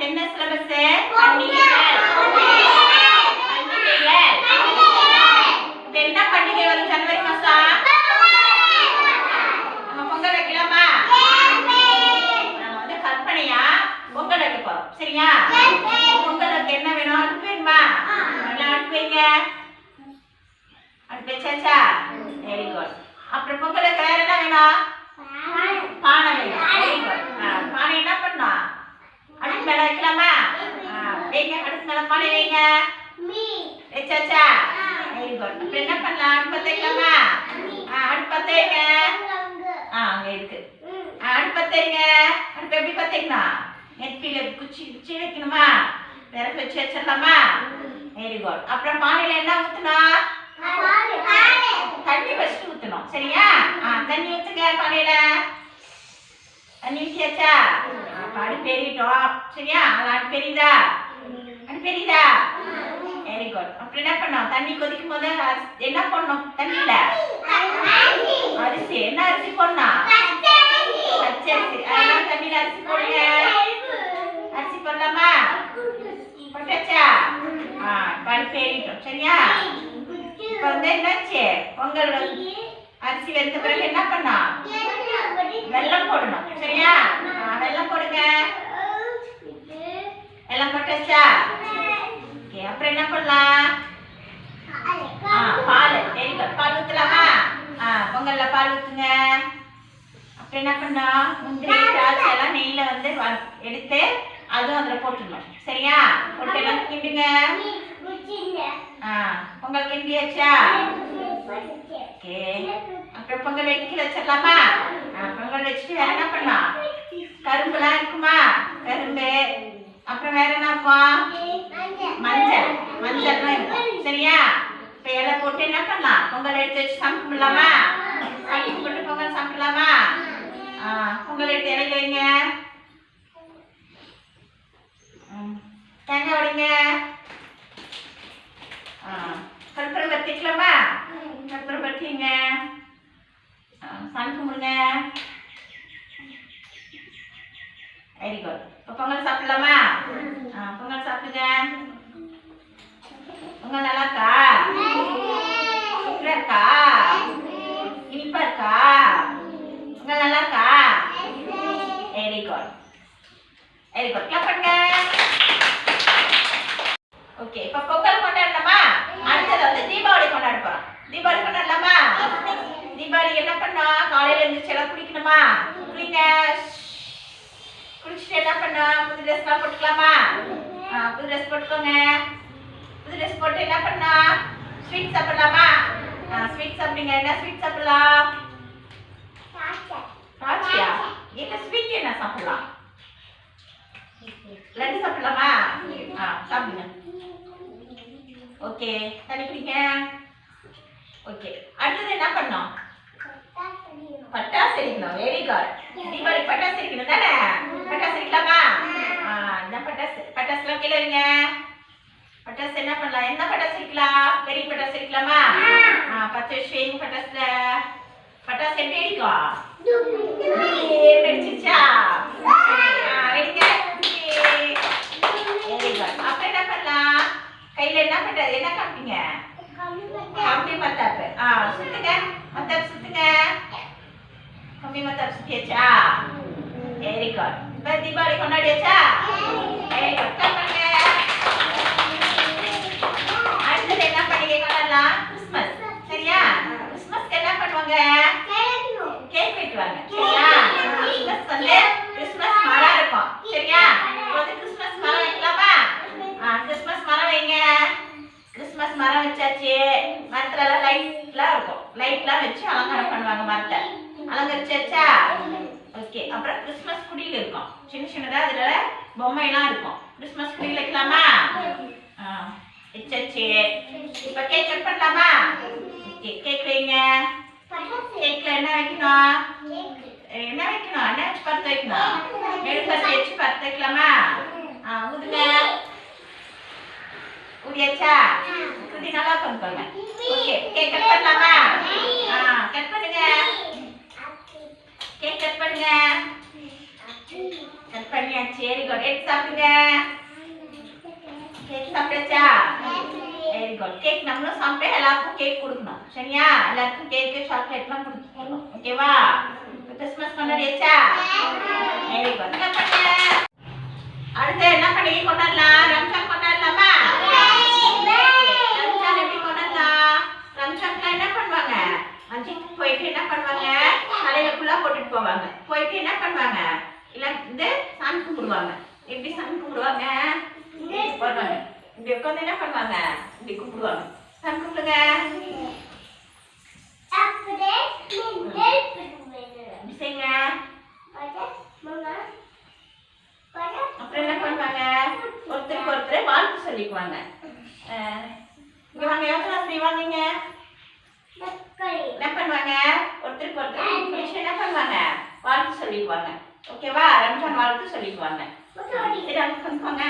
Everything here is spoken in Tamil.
இன்னைக்கு என்ன சிலபஸ் பண்டிகைகள் என்ன பண்டிகை வரும் ஜனவரி மாசம்? நம்ம பொங்கல் வைக்கலாமா? நம்ம வந்து கற்பனையா பொங்கல் வைக்க போறோம். சரியா? பொங்கலுக்கு என்ன வேணும்? அடுப்பு வேணுமா எல்லாம் அடுப்பு வைங்க அடுப்பு வச்சாச்சா வெரி குட் அப்புறம் பொங்கலுக்கு வேற என்ன வேணும் பானை வேணும் வெரி குட் பானை என்ன பண்ணணும் அடுப்பு மேல வைக்கலாமா ஆ, வைங்க அடுப்பு மேல பானை வைங்க வச்சாச்சா வெரி குட் என்ன பண்ணலாம்? ஆடு பத்த ஆடு ஆ, ஆ அங்க இருக்கு. ஆ, அடுப்பு அடுப்பு எப்படி பத்த வைக்கணும் குச்சி குச்சி வைக்கணுமா? விறகு வச்சு வச்சிடலாமா? வெரி குட் அப்புறம் பானையில என்ன ஊத்தணும் தண்ணி ஃபர்ஸ்ட் ஊத்தணும். சரியா? ஆ தண்ணி ஊத்துங்க பானையில. தண்ணி ஊத்தியாச்சா? அடுப்பு எறிட்டோம் சரியா? அது அடுப்பு எரியுதா? அடுப்பு எரியுதா? வெரி குட் அப்புறம் என்ன பண்ணோம்? தண்ணி கொதிக்கும் போது அரிசி- என்ன பண்ணோம் தண்ணியில? அரிசி. என்ன அரிசி போடணும்? பச்சை அரிசி. அதெல்லாம் தண்ணியில அரிசி போடுங்க? அரிசி போடலாமா? போட்டாச்சா? ஆ இப்ப அடுப்பு சரியா? இப்ப வந்து என்னாச்சு? பொங்கல் அரிசி வெந்த பிறகு என்ன பண்ணோம்? வெல்லம் போடணும். சரியா? ஆ, போடுங்க. எல்லாம் போட்டாச்சா? ஓகே அப்புறம் என்ன பண்ணலாம்? ஆ பால். வெரி குட் பால் ஊத்தலாமா? ஆ பொங்கல்ல பால் ஊத்துங்க. அப்புறம் என்ன பண்ணோம்? முந்திரி திராட்சை எல்லாம் நெய்யில வந்து எடுத்து அதுவும் அதுல போட்டுடணும். சரியா? போட்டு எல்லாம் கிண்டுங்க. ஆ பொங்கல் கிண்டியாச்சா? ஓகே. அப்புறம் பொங்கல் வெடிக்கல வச்சிடலாமா? பொங்கல் வச்சுட்டு வேற என்ன பண்ணலாம்? கரும்புலாம் இருக்குமா கரும்பு அப்புறம் வேற என்ன இருக்கும் மஞ்சள் மஞ்சள்லாம் இருக்கும் சரியா இப்ப இலை போட்டு என்ன பண்ணலாம் பொங்கல் எடுத்து வச்சு சாப்பிடலாமா? சாப்பிட்டு போட்டு பொங்கல் சாப்பிடலாமா? பொங்கல் எடுத்து இலையில வைங்க. தேங்காய் உடைங்க ஆ, கற்பூரம் பத்திக்கலாமா கற்பூரம் பத்திங்க சாமி கும்பிடுங்க. வெரி குட் இப்போ பொங்கல் சாப்பிடலாமா? பொங்கல் சாப்பிடுங்க. பொங்கல் நல்லா இருக்கா சூப்பரா இருக்கா இனிப்பா இருக்கா பொங்கல் நல்லா இருக்கா very good very good clap பண்ணுங்க ஓகே இப்போ பொங்கல் கொண்டாடலாமா அடுத்தது வந்து தீபாவளி கொண்டாட போறோம். தீபாவளி கொண்டாடலாமா? தீபாவளி என்ன பண்ணோம் காலையில எழுந்திரிச்சு எல்லாம் குளிக்கணுமா? குளிங்க. குளிச்சுட்டு என்ன பண்ணோம் புது ட்ரெஸ்லாம் போட்டுக்கலாமா? புது ட்ரெஸ் போட்டுக்கோங்க. புது ட்ரெஸ் போட்டு என்ன பண்ணோம் ஸ்வீட் சாப்பிடலாமா? ஸ்வீட் சாப்பிடுங்க. என்ன ஸ்வீட் சாப்பிடலாம்? திராட்சையா என்ன ஸ்வீட் என்ன சாப்பிடலாம்? லட்டு சாப்பிடலாமா? ஆ சாப்பிடுங்க. ஓகே தண்ணி குடிங்க ஓகே அடுத்தது என்ன பண்ணோம்? பட்டாசு எரிக்கணும் வெரி குட் தீபாவளி பட்டாசு எரிக்கணும் தானே? பட்டாசு ஆ இந்த பட்டாசு பட்டாசுலாம் கீழே வைங்க. பட்டாசு என்ன பண்ணலாம்? என்ன பட்டாசு எரிக்கலாம் பெரிய பட்டாசு எரிக்கலாமா ஆ பத்து வருஷம் வைங்க பட்டாசுல. பட்டாசு எப்படி எரிக்கும் ஏ, வெடிச்சிச்சா ஆ வெடிங்க வெரி குட் அப்புறம் என்ன பண்ணலாம் கையில என்ன பண்றது? என்ன காமிப்பீங்க? கம்பி மத்தாப்பு. ஆ சுத்துங்க. மத்தாப்பு சுத்துங்க. கம்பி மத்தாப்பு சுத்தியாச்சா? வெரி குட் இப்ப தீபாவளி கொண்டாடியாச்சா வெரி குட் பண்ணுங்க அடுத்தது என்ன பண்டிகை கொண்டாடலாம் கிறிஸ்மஸ் சரியா கிறிஸ்மஸ்க்கு என்ன பண்ணுவாங்க கேக் வெட்டுவாங்க சரியா கிறிஸ்மஸ் வந்து கிறிஸ்மஸ் மரம் இருக்கும் சரியா இப்போ வந்து கிறிஸ்மஸ் மரம் வைக்கலாமா ஆ கிறிஸ்மஸ் மரம் வைங்க கிறிஸ்மஸ் மரம் வச்சாச்சு மரத்துல எல்லாம் லைட்லாம் இருக்கும் லைட்லாம் வச்சு அலங்காரம் பண்ணுவாங்க மரத்தை. அலங்கரிச்சாச்சா? ஓகே அப்புறம் கிறிஸ்மஸ் குடியில் இருக்கும். சின்ன சின்னதா அதுல பொம்மைலாம் இருக்கும். கிறிஸ்மஸ் குடியில் வைக்கலாமா? ஆ இப்போ கேக் கட் பண்ணலாமா? ஓகே கேக் வைங்க. கேக்ல என்ன வைக்கணும்? என்ன வைக்கணும்? என்ன வச்சு பத்து வைக்கணும்? மெழுகுவர்த்தி வச்சு பத்து வைக்கலாமா? ஊதுங்க. ஊதியாச்சா? ஊதி நல்லா பண்ணிக்கோங்க ஓகே கேக் கட் பண்ணலாமா? ஆ கட் பண்ணுங்க. கேக் கட் பண்ணுங்க. கட் பண்ணியாச்சு. வெரி குட் எடுத்து சாப்பிடுங்க. கேக் சாப்பிட்டாச்சா? வெரி குட் கேக் நம்மளும் சாப்பிட்டு எல்லாருக்கும் கேக் கொடுக்கணும். சரியா? எல்லாருக்கும் கேக்கு சாக்லேட்லாம் கொடுக்கணும். ஓகேவா கிறிஸ்மஸ் கொண்டாடியாச்சா? வெரி குட் என்ன பண்ண அடுத்து என்ன பண்டிகை கொண்டாடலாம். ரம்ஜான் கொண்டாடலாமா ரம்ஜான் எப்படி கொண்டாடலாம் ரம்ஜான்ல என்ன பண்ணுவாங்க மஞ்சிக்கு போயிட்டு என்ன பண்ணுவாங்க தலையில ஃபுல்லா போட்டுட்டு போவாங்க போயிட்டு என்ன பண்ணுவாங்க இல்ல வந்து சாமி கும்பிடுவாங்க எப்படி சாமி கும்பிடுவாங்க இப்படி வருவாங்க இப்படி உட்காந்து என்ன பண்ணுவாங்க இப்படி கும்பிடுவாங்க சாமி கும்பிடுங்க இப்படி செய்யுங்க அப்புறம் என்ன பண்ணுவாங்க ஒருத்தருக்கு ஒருத்தர் வாழ்த்து சொல்லிக்குவாங்க அஹ் இங்க வாங்க யோசனை செய்வாங்க இங்க என்ன பண்ணுவாங்க? ஒருத்தருக்கு ஒருத்தர் என்ன பண்ணுவாங்க? வாழ்த்து சொல்லிக்குவாங்க. ஓகேவா? ரம்ஜான் வாழ்த்து சொல்லிக்குவாங்க. சரி அவங்க